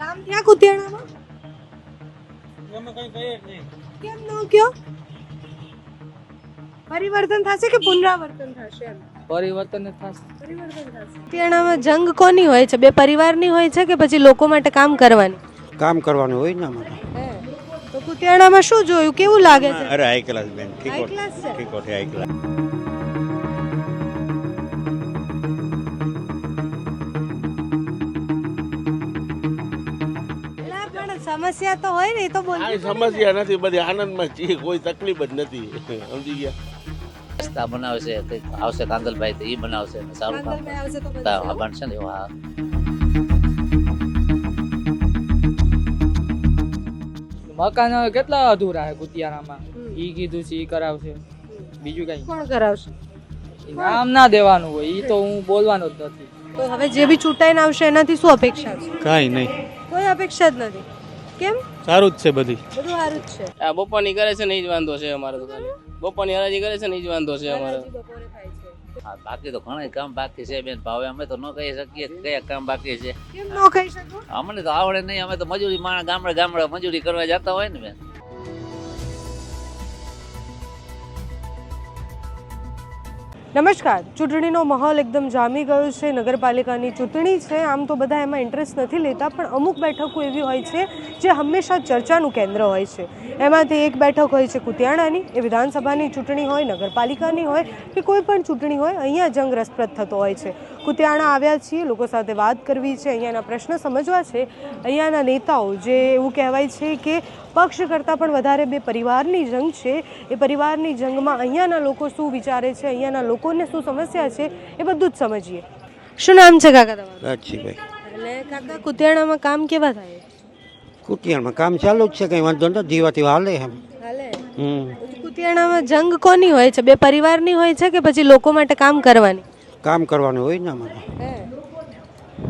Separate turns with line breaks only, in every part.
કામ ક્યાં કુતિયાણામાં?
અમે કઈ કહીએ જ નહીં.
કેમ ન કયો પરિવર્તન થશે કે પુનરાવર્તન થશે એમ?
પરિવર્તન થશે.
પરિવર્તન થશે. કુતિયાણામાં જંગ કોની હોય છે? બે પરિવારની હોય છે કે પછી લોકો માટે કામ કરવાની?
કામ કરવાનું હોય ને અમારે
તો કુતિયાણામાં શું જોયું? કેવું લાગે છે?
અરે હાઈ ક્લાસ બેન
ઠીક ઠીક છે?
ઠીકોઠી હાઈ ક્લાસ
સમસ્યા તો હોય ને એ તો બોલ
સમસ્યા નથી બધી આનંદમાં છીએ કોઈ તકલીફ જ નથી. સમજી ગયા?
રસ્તા બનાવશે કંઈક આવશે કાંદલભાઈ તો એ બનાવશે સારું કામ
કાંગલભાઈ આવશે તો
કરશે.
બધું.
હા, બનશે ને એવું. હા
મકાન હવે કેટલા અધૂરા છે કુતિયાણામાં ઈ કીધું છે ઈ કરાવશે. બીજું કઈ?
કોણ કરાવશે?
નામ ના દેવાનું હોય ઈ તો હું બોલવાનો જ નથી.
તો હવે જે બી ચૂંટાઈને આવશે એનાથી શું અપેક્ષા છે?
કાંઈ નહીં.
કોઈ અપેક્ષા જ નથી? કેમ?
સારું જ છે બધી.
બધું સારું જ છે.
આ બપોરની કરે છે ને એ જ વાંધો છે અમારે તો ખાલી બપોરની હરાજી કરે છે ને એ જ વાંધો છે અમારે.
બપોરે થાય છે.
હા, બાકી તો ઘણા કામ બાકી છે બેન ભાવે. અમે તો ન કહી શકીએ કયા કામ બાકી છે.
કેમ ન કહી શકો?
અમને તો આવડે નહીં. અમે તો મજૂરી માણા ગામડે ગામડે મજૂરી કરવા જતા હોય ને બેન.
નમસ્કાર. ચૂંટણીનો માહોલ એકદમ જામી ગયો છે. નગરપાલિકાની ચૂંટણી છે. આમ તો બધા એમાં ઇન્ટરેસ્ટ નથી લેતા, પણ અમુક બેઠકો એવી હોય છે જે હંમેશા ચર્ચાનું કેન્દ્ર હોય છે. એમાંથી એક બેઠક હોય છે કુતિયાણાની. એ વિધાનસભાની ચૂંટણી હોય, નગરપાલિકાની હોય કે કોઈ પણ ચૂંટણી હોય, અહીંયા જંગ રસપ્રદ થતો હોય છે. કુતિયાણા આવ્યા છીએ લોકો સાથે વાત કરવી છે અહીંયાના પ્રશ્ન સમજવા છે. અહીંયાના નેતાઓ જે એવું કહેવાય છે કે પક્ષ કરતાં પણ વધારે બે પરિવારની જંગ છે. એ પરિવારની જંગમાં અહીંયાના લોકો શું વિચારે છે અહીંયાના લોકોને શું સમસ્યા છે એ બધું જ સમજીએ. શું નામ છે કાકા તમારું?
રાજસીભાઈ
એટલે કાકા કુતિયાણામાં કામ કેવા થાય?
કુતિયાણમાં કામ ચાલુ જ છે કંઈ વાંધો નથી જીવાથી હાલે એમ.
હાલે? કુતિયાણામાં જંગ કોની હોય છે? બે પરિવારની હોય છે કે પછી લોકો માટે કામ કરવાની?
કામ કરવાનું હોય ને અમારે.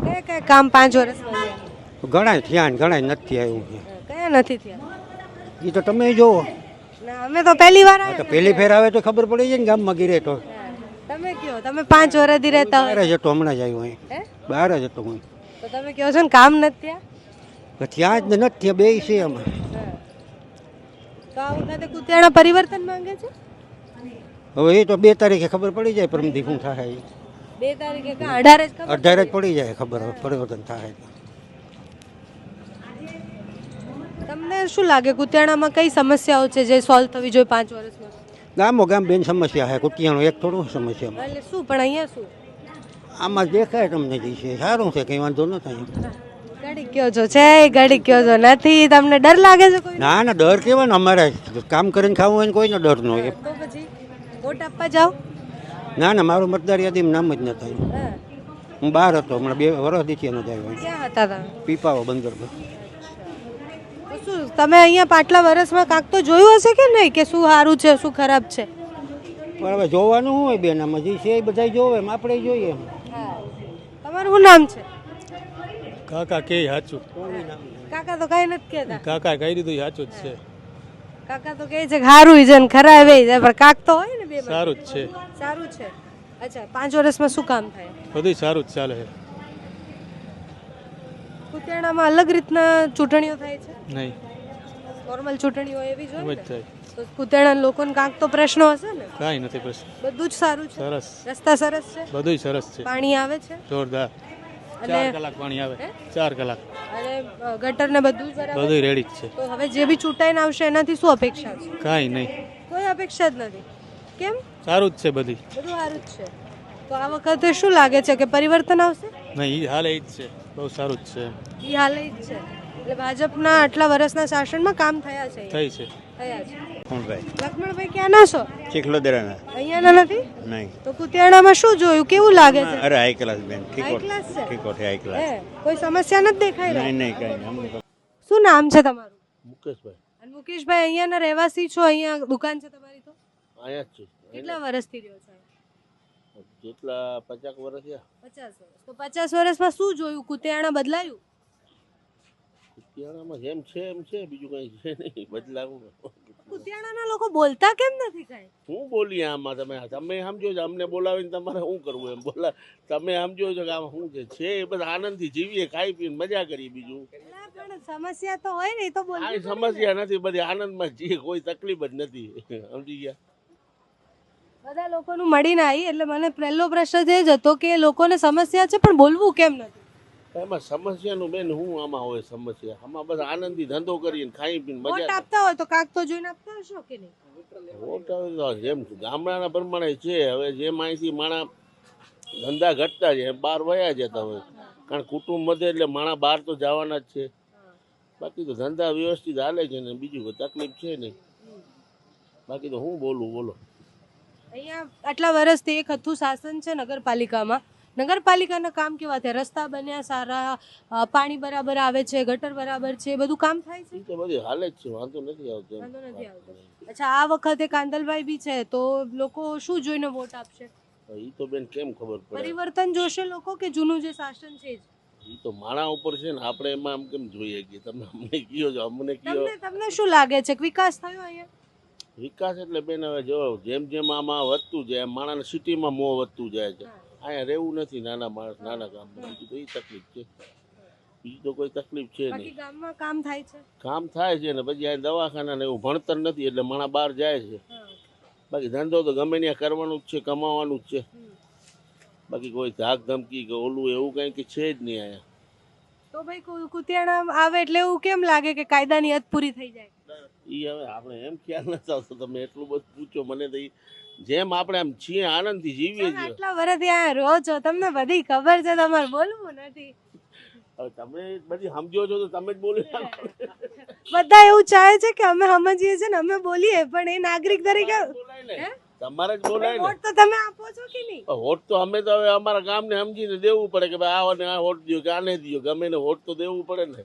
કયા કયા કામ પાંચ વર્ષ
ઘણાય થયા ને ઘણા નથી આવ્યું છે
કયા નથી થયા?
એ તો તમે જોવો.
અમે તો પહેલી વાર
તો પહેલી ફેર આવે તો ખબર પડી જાય ને ગામમાં ગીરે તો.
તમે કયો? તમે પાંચ વર્ષથી રહેતા
બહાર જ હતો હમણાં જ આવ્યો અહીં? બહાર જ હતો હું.
તો તમે કહો છો ને કામ નથી
ત્યાં ત્યાં જ ને નથી બે છે અમે.
તો આ વખતે કુતિયાણા પરિવર્તન માંગે છે?
હવે એ તો બે તારીખે ખબર પડી જાય પરમથી શું થાય એ.
બે તારીખે કા અઢારે જ ખબર
અઢારે જ પડી? જાય ખબર પરિવર્તન થાય
તમને શું લાગે કુતિયાણામાં કઈ સમસ્યાઓ છે જે સોલ્વ થવી જોઈએ પાંચ વર્ષમાં?
ગામો ગામ બેન સમસ્યા છે કુતિયાણું એક થોડું સમસ્યા
એટલે શું પણ અહીંયા શું?
આમાં દેખાય તમને જે છે સારું છે કંઈ વાંધો ન થાય
ગાડી કયો છો છે ગાડી કયો છો નથી તમને ડર લાગે છે કોઈ
ના ના ડર કેવા ને અમારે કામ કરીને ખાવું હોય ને કોઈનો ડર ન હોય.
તો પછી વોટ આપવા જાઓ.
ના ના મારું મતદાર યાદીમાં નામ જ ન થયું.
હું.
બહાર હતો હમણાં બે વર્ષ દીથી ન જાય
ક્યાં હતા તમે?
પીપાવો બંદર
શું તમે અહીંયા પાટલા વર્ષમાં કાંક તો જોયું હશે કે નહીં કે શું સારું છે શું ખરાબ છે?
પણ હવે જોવાનું હોય બેન આમાં જે છે એ બધા જોવે એમ આપણે જોઈએ એમ.
તમારું શું નામ છે?
કાકા કે સાચું.
કાકા તો કઈ નથી કહેતા.
કાકા કહી દીધું સાચું જ છે.
કાકા તો કહે છે કે સારું છે ને ખરાબ એ છે પણ કાક તો હોય ને બે
સારું જ છે.
સારું છે. અચ્છા પાંચ વર્ષમાં શું કામ થાય?
બધું સારું જ ચાલે છે.
કુતિયાણામાં અલગ રીતના ચૂંટણીઓ થાય છે?
નહીં.
નોર્મલ ચૂંટણીઓ એવી જ હોય ને?
થાય.
તો કુતિયાણા લોકોને કાંક તો પ્રશ્નો હશે ને?
કાંઈ નથી પ્રશ્ન.
બધું જ સારું છે?
સરસ.
રસ્તા સરસ છે?
બધું સરસ છે.
પાણી આવે છે?
જોરદાર.
અને
કલાક પાણી આવે. ચાર કલાક.
અને અ, ગટર ને બધું જ બરાબર?
બધું રેડી જ છે.
તો હવે જે બી ચૂંટાઈને આવશે એનાથી શું અપેક્ષા છે?
કાંઈ નહીં.
કોઈ અપેક્ષા જ નથી? કેમ?
સારું જ છે બધી.
બધું સારું જ છે. તો આ વખતે શું લાગે છે કે પરિવર્તન આવશે?
નહીં હાલ એ જ છે. બહુ સારું જ છે
એ હાલે જ છે. એટલે ભાજપના આટલા વર્ષના શાસનમાં કામ થયા છે.
થઈ છે.
થયા છે. લક્ષ્મણભાઈ ક્યાંના છો?
ચીખલોદરાના.
અહીંયાના નથી?
નહીં.
તો કુતિયાણામાં શું જોયું? કેવું લાગે છે?
અરે હાઈ ક્લાસ બેન.
હાઈ ક્લાસ છે?
ઠીકોઠી હાઈ
હે કોઈ સમસ્યા નથી દેખાય રહી?
નહીં કઈ
શું નામ છે તમારું?
મુકેશભાઈ.
અને મુકેશભાઈ અહીંયાના રહેવાસી છો? અહીંયા દુકાન છે તમારી તો?
અહીંયા જ છું.
કેટલા વર્ષથી રહ્યો છો?
જેટલા પચાસ વર્ષ થયા.
પચાસ વર્ષ. તો પચાસ વર્ષમાં શું જોયું? કુતિયાણા બદલાયું?
કુતિયાણામાં જેમ છે એમ છે બીજું કંઈ છે નહીં. બદલાવું.
કુતિયાણાના લોકો બોલતા કેમ નથી કાંઈ?
શું બોલીએ આમાં તમે? તમે સમજો છો અમને બોલાવીને તમારે શું કરવું એમ? બોલા તમે સમજો છો કે આમાં શું છે? છે એ બધા આનંદથી જીવીએ ખાઈ પીને મજા કરીએ બીજું.
પણ સમસ્યા તો હોય ને તો બોલ
સમસ્યા નથી બધી આનંદમાં જીએ કોઈ તકલીફ જ નથી. સમજી ગયા?
બધા લોકોનું મળીને આવી એટલે મને પહેલો પ્રશ્ન એ જ હતો કે લોકોને સમસ્યા છે પણ બોલવું કેમ નથી?
એમાં સમસ્યાનું બેન હું આમાં હોય સમસ્યા. આમાં બસ આનંદી ધંધો કરીને ખાઈ પીને
વોટ
મજા
આપતા હોય તો કાક તો જોઈને આપતા હશો કે નહીં?
વોટ જેમ ગામડાના પ્રમાણે છે. હવે જે માહિતી માણા ધંધા ઘટતા છે બહાર વયા જતા હોય. કારણ કુટુંબ વધે એટલે માણા બહાર તો જવાના જ છે. બાકી તો ધંધા વ્યવસ્થિત હાલે છે ને બીજું કોઈ તકલીફ છે નહીં. બાકી તો હું બોલું બોલો.
અહીંયા આટલા વર્ષથી એક હતું શાસન છે નગરપાલિકામાં. નગરપાલિકાના કામ કેવા થયા? રસ્તા બન્યા સારા પાણી બરાબર આવે છે ગટર બરાબર છે બધું કામ થાય છે?
તો બધી હાલે જ છે વાંધો નથી આવતો
વાંધો નથી આવતો. અચ્છા આ વખતે કાંદલભાઈ બી છે તો લોકો શું જોઈને વોટ આપશે?
એ તો બેન કેમ ખબર પડે?
પરિવર્તન જોશે લોકો કે જૂનું જે શાસન છે જ?
એ તો માણા ઉપર છે ને આપણે એમાં આમ કેમ જોઈએ કે તમે અમને કયો છો? અમને કયો?
તમને તમને શું લાગે છે? વિકાસ થયો અહીંયા?
વિકાસ એટલે બેન હવે જો જેમ જેમ આમાં વધતું જાય એમ માણસને સિટીમાં મોં વધતું જાય છે. અહીંયા રહેવું નથી નાના માણસ નાના ગામમાં. બીજું તો એ તકલીફ છે. બીજી તો કોઈ તકલીફ છે નહીં.
ગામમાં કામ થાય છે?
કામ થાય છે ને પછી આ દવાખાના ને એવું ભણતર નથી એટલે માણા બહાર જાય છે. બાકી ધંધો તો ગમે ત્યાં કરવાનું જ છે કમાવાનું જ છે. બાકી કોઈ ધાક ધમકી કે ઓલું એવું કંઈ કે છે જ નહીં અહીંયા.
તો ભાઈ કુતિયાણા આવે એટલે એવું કેમ લાગે કે કાયદાની હદ પૂરી થઈ જાય?
એ હવે આપણે એમ ખ્યાલ નથી આવતો તમે એટલું બધું પૂછો. મને તો જેમ આપણે આમ છીએ આનંદથી જીવીએ છીએ.
આટલા વર્ષથી અહીંયા રહો છો તમને બધી ખબર છે તમારે બોલવું નથી.
હવે તમે બધી સમજો છો તો તમે જ બોલી
બધા એવું ચાહે છે કે અમે સમજીએ છીએ ને અમે બોલીએ પણ એ નાગરિક તરીકે?
તમારે જ બોલાય ને.
તો તમે આપો છો કે નહીં?
વોટ તો અમે તો હવે અમારા ગામને સમજીને દેવું પડે કે ભાઈ આને આ વોટ દો કે આને દો ગમે ને વોટ તો દેવું પડે ને.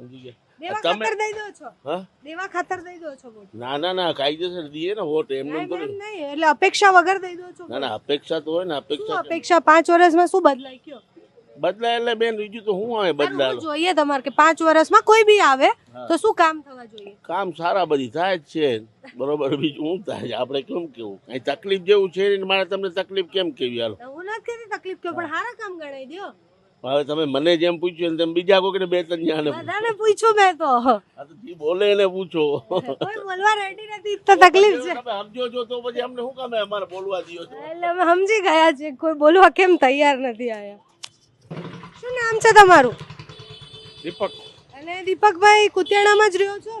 સમજી ગયા. તમે-
દઈ દો છો.
હા?
દેવા ખાતર દઈ દો છો
ના ના ના કાયદેસર દઈએ ને વોટ
એમ
તો
નહીં એટલે અપેક્ષા વગર દઈ દો છો
ના ના અપેક્ષા તો હોય ને અપેક્ષા
અપેક્ષા? પાંચ વર્ષમાં શું બદલાય
એટલે બેન બીજું તો શું આવે બદલાય
જોઈએ તમારે કે પાંચ વર્ષમાં કોઈ બી આવે તો શું કામ થવા જોઈએ?
કામ સારા બધી થાય જ છે. બરોબર બીજું હું થાય આપણે કેમ કેવું? કઈ તકલીફ જેવું છે મારે તમને તકલીફ કેમ કેવી હાલો?
હું નથી કહેતી તકલીફ કેવું પણ સારા કામ ગણાઈ દો
હવે તમે મને જેમ પૂછ્યું તેમ તમે બીજા કોઈને બે ત્રણ જણાને પૂછો.
બધાને પૂછ્યું મેં તો.
આ તો જે બોલે એને પૂછો.
કોઈ બોલવા રેડી નથી તો તકલીફ છે.
તમે સમજો છો તો પછી અમને શું કામે અમારે બોલવા દો છો?
એટલે અમે સમજી ગયા છે કોઈ બોલવા કેમ તૈયાર નથી આયા. શું નામ છે તમારું?
દીપક.
અને દીપકભાઈ કુતિયાણામાં જ રહ્યો છો?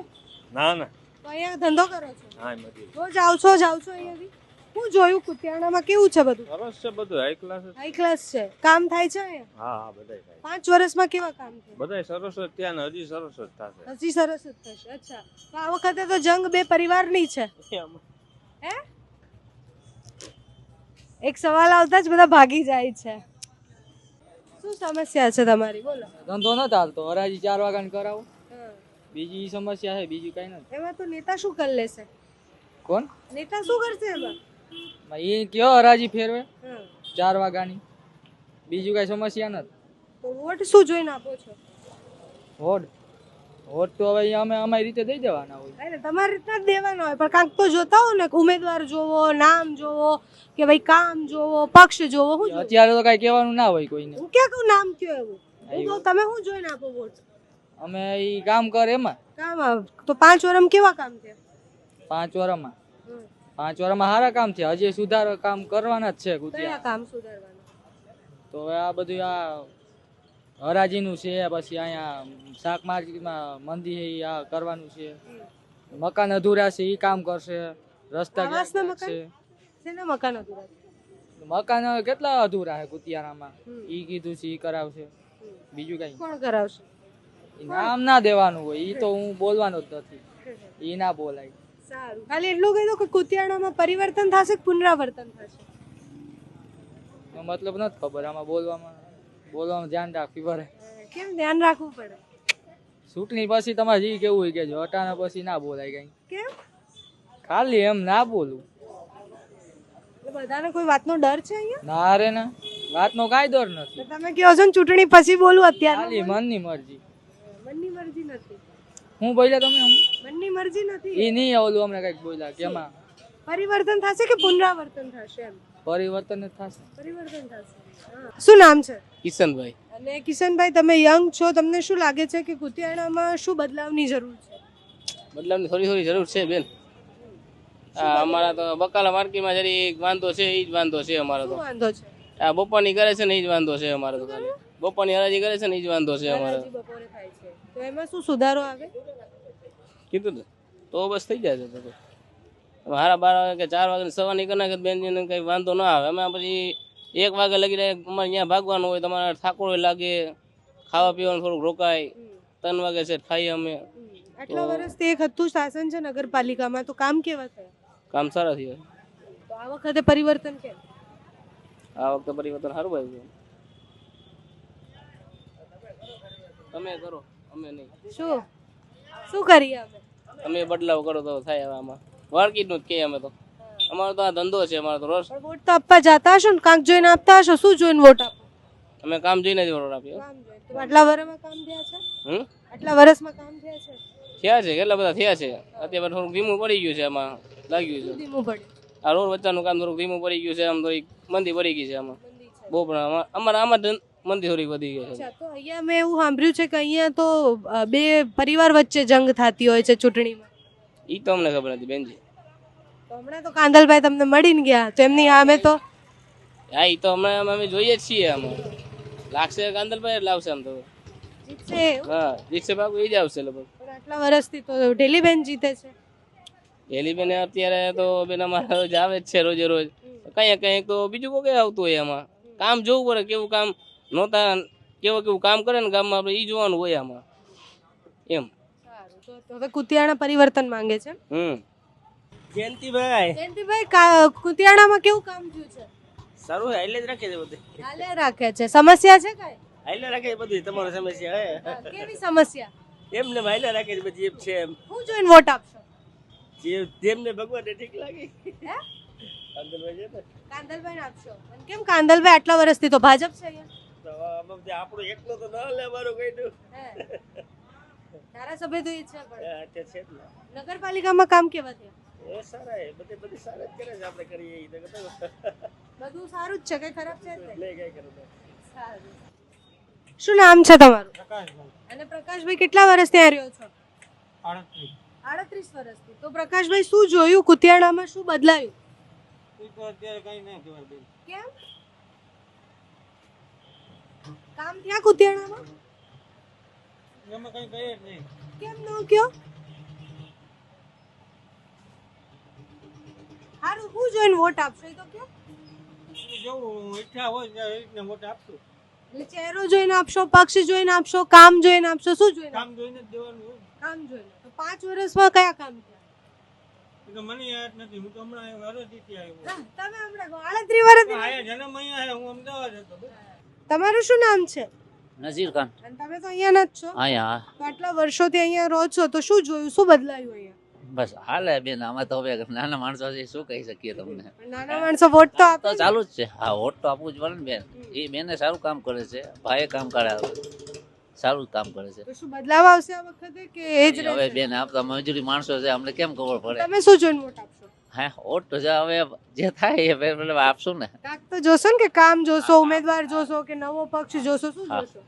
ના ના.
તો અહીંયા ધંધો કરો છો?
હા
રોજ આવશો જ આવશો અહીંયાથી હું જોયું કુતિયાણામાં કેવું છે બધું?
સરસ છે બધું હાઈ ક્લાસ
હાઈ ક્લાસ છે. કામ થાય છે અહીંયા?
હા હા બધાય થાય.
પાંચ વર્ષમાં કેવા કામ છે
બધાય સરસ જ ત્યાં ને હજી સરસ જ થશે.
હજી સરસ જ થશે અચ્છા. તો આ વખતે તો જંગ બે પરિવારની છે. હે? એક સવાલ આવતા જ બધા ભાગી જાય છે. શું સમસ્યા છે તમારી? બોલો.
ધંધો ન ચાલતો હરાજી ચાર વાગ્યા કરાવો. બીજી સમસ્યા છે બીજી કઈ નથી.
એમાં તો નેતા શું કરી લેશે?
કોણ?
નેતા શું કરશે એમાં?
એ કયો હરાજી ફેરવે?
હા.
ચાર વાગ્યાની. બીજું કઈ સમસ્યા નથી.
તો વોટ શું જોઈને આપો છો?
વોટ? વોટ તો હવે અમે અમારી રીતે દઈ દેવાના હોય.
અરે તમારી રીતના જ દેવાના હોય પણ કાંક તો જોતા હો ને ઉમેદવાર જોવો નામ જોવો કે ભાઈ કામ જોવો પક્ષ જોવો શું
અત્યારે તો કઈ કહેવાનું ના હોય કોઈને.
હું ક્યાં કહું નામ કયો એવું? હું કહું તમે શું જોઈને આપો વોટ?
અમે એ કામ કરે એમાં.
કામ તો પાંચ વરમ કેવા કામ છે?
પાંચ વર્ષમાં પાંચ વર્ષમાં સારા કામ છે હજી સુધારો કામ કરવાના જ છે
કયા કામ સુધારવાના?
તો હવે આ બધું આ હરાજીનું છે પછી અહીંયા શાક માર્કેટમાં મંદી છે આ કરવાનું છે. મકાન અધૂરા છે એ કામ કરશે. રસ્તા
મકાન?
છે.
મકાન અધૂરા
મકાન કેટલા અધૂરા છે કુતિયારામાં
એ
ઈ કીધું છે ઈ કરાવશે. બીજું કઈ
કોણ કરાવશે?
નામ ના દેવાનું હોય ઈ તો હું બોલવાનો જ નથી. ઈ ના બોલાય.
સારું. ખાલી એટલું કહી દો કે કુતિયાણામાં પરિવર્તન થશે કે પુનરાવર્તન થશે?
મતલબ નથી ખબર આમાં બોલવામાં બોલવામાં ધ્યાન રાખવી પડે.
કેમ ધ્યાન રાખવું પડે?
ચૂંટણી પછી તમારે જી કેવું હોય કે જો હટાના પછી ના બોલાય કઈ.
કેમ?
ખાલી એમ ના બોલું.
બધાને કોઈ વાતનો ડર છે અહીંયા?
ના રે ના વાતનો કાંઈ ડર નથી.
તમે કહો છો ને ચૂંટણી પછી બોલું અત્યારે
ખાલી મનની મરજી.
મનની મરજી નથી.
હું બોલ્યા તમે હું
મનની મરજી નથી.
એ નહીં ઓલું અમને કંઈક બોલ્યા કે એમાં?
પરિવર્તન થશે કે પુનરાવર્તન થશે એમ?
પરિવર્તન જ થશે.
પરિવર્તન થશે. શું નામ છે?
કિશનભાઈ.
અને કિશનભાઈ તમે યંગ છો તમને શું લાગે છે કે કુતિયાણામાં શું બદલાવની જરૂર છે?
બદલાવની થોડી થોડી જરૂર છે બેન. આ અમારા તો બકાલા માર્કેટમાં જરી વાંધો છે એ જ વાંધો છે અમારો તો.
વાંધો છે?
આ બપોરની કરે છે ને એ જ વાંધો છે અમારો તો ખાલી બપોરની હરાજી કરે છે ને એ જ વાંધો છે અમારો.
હરાજી બપોરે થાય છે. તો એમાં શું સુધારો આવે?
કીધું ને તો બસ થઈ જાય છે તો તો. હારા બાર વાગે કે ચાર વાગે સવારની કરી નાખે તો બેનજીને કંઈ વાંધો ના આવે. અમે પછી એક વાગે લગી રહે અમારે ત્યાં ભાગવાનું હોય તમારે ઠાકોર લાગે ખાવા પીવાનું થોડુંક રોકાય ત્રણ વાગે છે ખાઈએ અમે.
આટલા વર્ષથી એક હતું શાસન છે નગરપાલિકામાં તો કામ કેવા થયા
કામ સારા થયા
તો આ વખતે પરિવર્તન કેમ?
આ વખતે પરિવર્તન સારું આવ્યું તમે કરો અમે નહીં.
શું? શું કરીએ અમે?
તમે બદલાવ કરો તો થાય હવે આમાં. માર્કેટનું જ કહીએ અમે તો. અમારો તો આ ધંધો છે અમારો તો રોજ.
વોટ તો આપવા જાતા હશો ને કાંક જોઈને આપતા હશો શું જોઈને વોટ આપો?
અમે કામ જોઈને જ વોટ આપીએ
આટલા વર્ષમાં કામ થયા છે?
હમ?
આટલા વર્ષમાં કામ થયા છે?
થયા છે કેટલા બધા થયા છે? અત્યારે થોડુંક ધીમું પડી ગયું છે આમાં લાગ્યું છે.
ધીમું પડ્યું
આ રોડ વચ્ચાનું કામ થોડુંક ધીમું પડી ગયું છે આમ થોડીક મંદી પડી ગઈ છે આમાં. બહુ પણ અમારા આમાં ધન- મંદી વધી ગઈ છે.
તો અહીંયા મેં એવું સાંભળ્યું છે કે અહીંયા તો બે પરિવાર વચ્ચે જંગ થતી હોય છે ચૂંટણીમાં.
એ તો અમને ખબર નથી બેનજી.
તો હમણાં તો કાંદલભાઈ તમને મળીને ગયા તો એમની સામે તો?
હા એ તો હમણાં અમે જોઈએ જ છીએ અમે લાગશે કાંદલભાઈ લાવશે આમ તો.
જીતશે
હા દીક્ષે બાબુ એ જ આવશે લગભગ.
આટલા વર્ષથી તો ઢેલી બેન જીતે છે.
એલી બેન અત્યારે તો બેન અમારા રોજ આવે જ છે રોજે રોજ. કંઈક કંઈક તો બીજું કોઈ આવતું હોય એમાં કામ જોવું પડે કેવું કામ નહોતા કેવું કેવું કામ કરે ને ગામમાં આપણે એ જોવાનું હોય આમાં. એમ.
સારું તો તો હવે કુતિયાણા પરિવર્તન માંગે છે.
હમ.
જયંતિભાઈ.
જયંતિભાઈ કુતિયાણામાં કેવું કામ થયું છે?
સારું હાઈલે જ રાખે છે બધું.
હાલે રાખે છે. સમસ્યા છે કઈ?
હાઈલે રાખે છે બધું તમારી સમસ્યા હે?
કેવી સમસ્યા?
એમને હાઈલે રાખે છે બધી એમ છે એમ.
હું જોઈને વોટ આપશો?
જે જેમને ભગવાનને ઠીક લાગે.
હે?
કાંદલભાઈ છે ને?
કાંદલભાઈ આપશો. કેમ કાંદલભાઈ આટલા વર્ષથી તો ભાજપ છે અહીંયા?
બધે આપણો એકલો તો ન લેવાનું મારું કઈ દઉં
ધારાસભ્ય તો ઈચ્છા
હા, છે ને.
નગરપાલિકામાં કામ કેવા થયા
એ સારા એ બધે બધી સારા જ કરે છે આપણે કરીએ એ તો
બધું સારું જ છે કઈ ખરાબ છે જ નહીં.
નહીં કઈ કરું
સારું. શું નામ છે તમારું? પ્રકાશભાઈ. અને પ્રકાશભાઈ કેટલા વર્ષ ત્યાં રહ્યો છો? આડત્રીસ. વર્ષથી. તો પ્રકાશભાઈ શું જોયું? કુતિયાણામાં શું બદલાયું? કેમ? કામ થયા કુતિયાણામાં? કેમ ન કયો હારું હું જોઈને વોટ આપશો એ તો કયો એટલે ચહેરો જોઈને આપશો પક્ષ જોઈને આપશો કામ જોઈને આપશો શું જોઈને?
કામ જોઈને જ દેવાનું હોય.
કામ જોઈને. તો પાંચ વર્ષમાં કયા કામ થયા?
મને યાદ નથી. હું તો હમણાં આવ્યો હરોજીથી આવ્યો.
તમે હમણાં વર્ષથી
આયા જન્મ અહીંયા હું અમદાવાદ હતો.
તમારું શું નામ છે?
નઝીર ખાન.
અને તમે તો અહીંયાના જ છો?
અહીંયા
તો આટલા વર્ષોથી અહીંયા રહો છો તો શું જોયું? શું બદલાયું અહીંયા?
બસ હાલે બેન આમાં તો હવે નાના માણસો છે શું કહી શકીએ તમને?
નાના માણસો વોટ તો આપે
તો ચાલુ જ છે. હા વોટ તો આપવું જ પડે ને બેન. એ બેને સારું કામ કરે છે ભાઈએ કામ કરે સારું કામ કરે છે.
શું બદલાવ આવશે આ વખતે કે એ જ
હવે? બેન આપતા મજૂરી માણસો છે અમને કેમ ખબર પડે?
તમે શું જોઈને વોટ આપશો?
હા ઓટ હવે જે થાય એ મને આપશું ને.
કાક તો જોશો ને કે કામ જોશો ઉમેદવાર જોશો કે નવો પક્ષ જોશો શું જોશો?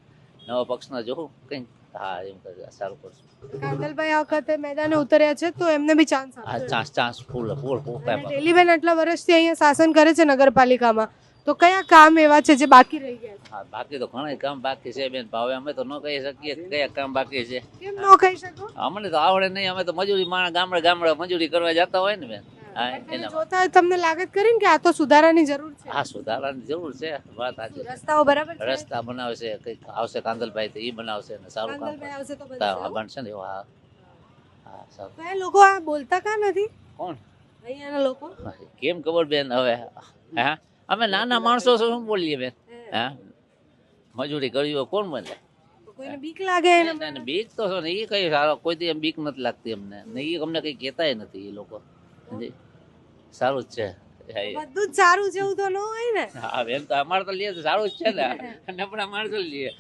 નવો પક્ષ પક્ષના જોઉં કંઈ હા એમ સારું કરશું.
કાંદલભાઈ આ વખતે મેદાને ઉતર્યા છે તો એમને બી ચાન્સ
હા ચાન્સ ચાન્સ ફૂલ ફૂલ ફૂલ કાંઈ
આટલા વર્ષથી અહીંયા શાસન કરે છે નગરપાલિકામાં. તો કયા કામ એવા છે જે બાકી રહી ગયા છે?
હા બાકી તો ઘણા કામ બાકી છે બેન. ભાવે અમે તો ન કહી શકીએ કયા કામ બાકી છે.
કેમ ન કહી શકો?
અમને તો આવડે નહીં અમે તો મજૂરી માણસ ગામડે ગામડે મજૂરી કરવા જતા હોય ને બેન. એના
જોતા તમને લાગત કરી ને કે આ તો સુધારાની જરૂર છે?
હા સુધારાની જરૂર છે વાત સાચી
રસ્તાઓ બરાબર છે?
રસ્તા બનાવશે કંઈક આવશે કાંદલભાઈ તો એ બનાવશે ને સારું કામ
આવશે તો બનશે
ને હા હા સારું.
લોકો આ બોલતા કા નથી?
કોણ?
અહીંયાના લોકો?
કેમ ખબર બેન હવે? હા અમે નાના માણસો શું બોલીએ બેન? હા. મજૂરી કરવી હોય કોણ બને
કોઈને બીક લાગે
બીક તો છે ને એ કઈ સારો કોઈ એમ બીક નથી લાગતી અમને. ને એ અમને કઈ કહેતાય નથી એ લોકો. સારું જ છે.
બધું જ સારું એવું તો ન હોય ને.
હા બેન તો અમારે તો લઈએ સારું જ છે ને. આપણા માણસો લઈએ